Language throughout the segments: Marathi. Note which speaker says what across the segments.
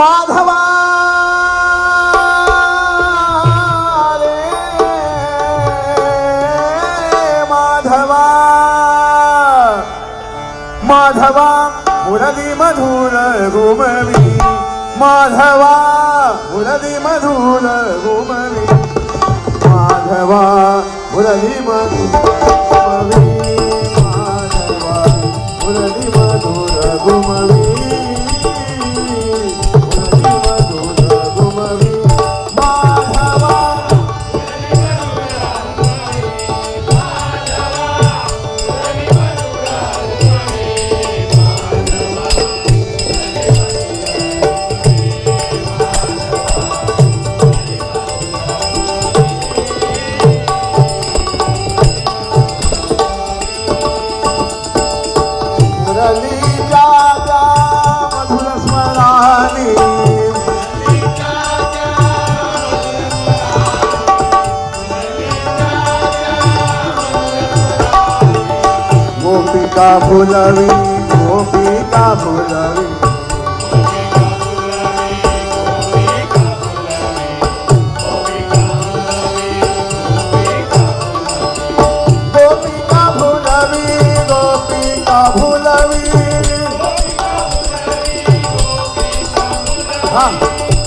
Speaker 1: माधवा। माधवा। माधवा मुरली मधुर घुमवी माधवा मुरली मधुर घुमवी माधवा मुरली मधुर কাবুলাবি গোপী কাবুলাবি Huh?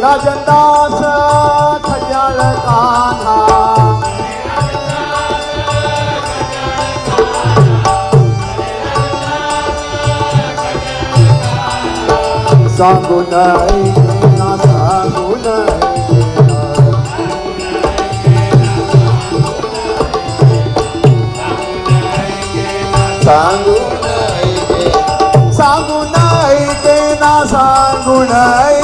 Speaker 1: हरे राजनदास खजाळ कान्हा सांगू नाही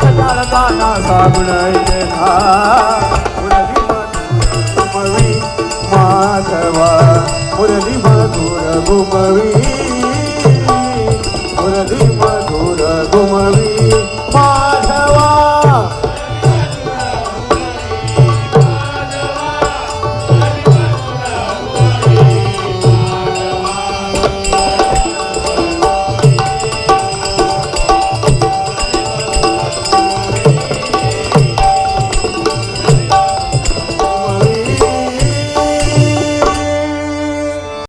Speaker 1: खजाळ काना सांगून ऐकेना मुरली मधुर घुमवी माधवा. मुरली मधुर